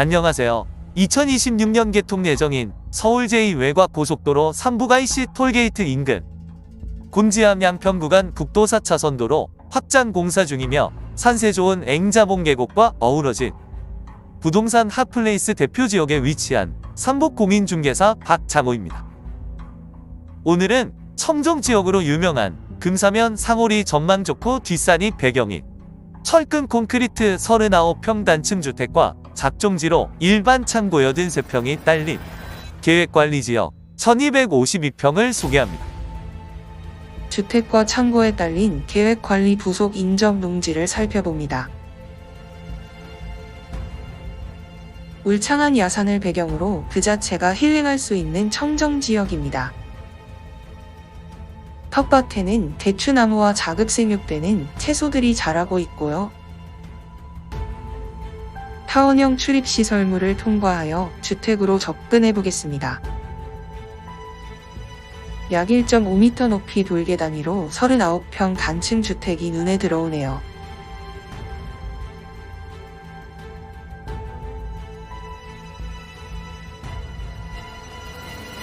안녕하세요. 2026년 개통 예정인 서울 제2외곽 고속도로 3부가이시 톨게이트 인근 곤지암 양평 구간 국도 4차선 도로 확장 공사 중이며 산세 좋은 앵자봉 계곡과 어우러진 부동산 핫플레이스 대표 지역에 위치한 삼북 공인중개사 박장호입니다. 오늘은 청정 지역으로 유명한 금사면 상호리 전망 좋고 뒷산이 배경인 철근 콘크리트 39평 단층 주택과 작종지로 일반 창고 83평이 딸린 계획관리지역 1252평을 소개합니다. 주택과 창고에 딸린 계획관리 부속 인접 농지를 살펴봅니다. 울창한 야산을 배경으로 그 자체가 힐링할 수 있는 청정 지역입니다. 텃밭에는 대추나무와 자급생육되는 채소들이 자라고 있고요. 타원형 출입시설물을 통과하여 주택으로 접근해 보겠습니다. 약 1.5m 높이 돌계 단위로 39평 단층 주택이 눈에 들어오네요.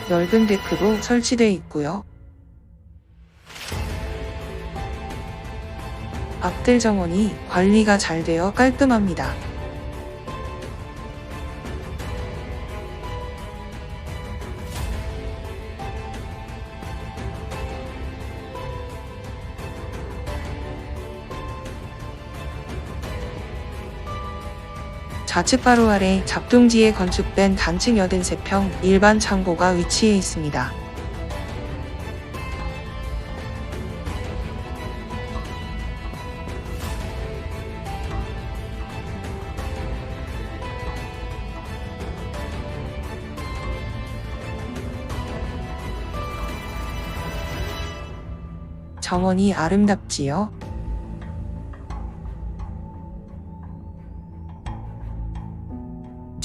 넓은 데크도 설치되어 있고요. 앞들 정원이 관리가 잘 되어 깔끔합니다. 좌측 바로 아래 작동지에 건축된 단층 83평 일반 창고가 위치해 있습니다. 정원이 아름답지요?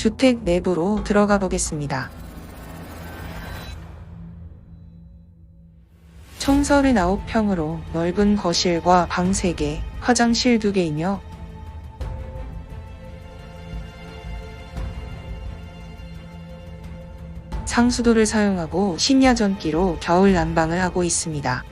주택 내부로 들어가 보겠습니다. 총 39평으로 넓은 거실과 방 3개, 화장실 2개이며 상수도를 사용하고 심야전기로 겨울 난방을 하고 있습니다.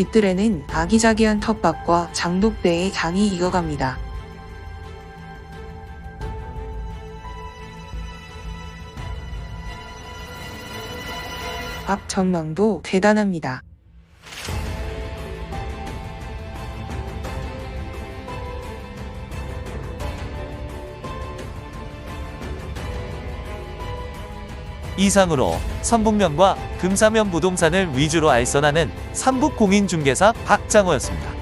뒷뜰에는 아기자기한 텃밭과 장독대의 장이 익어갑니다. 앞 전망도 대단합니다. 이상으로 선북면과 금사면 부동산을 위주로 알선하는 삼북공인중개사 박장호였습니다.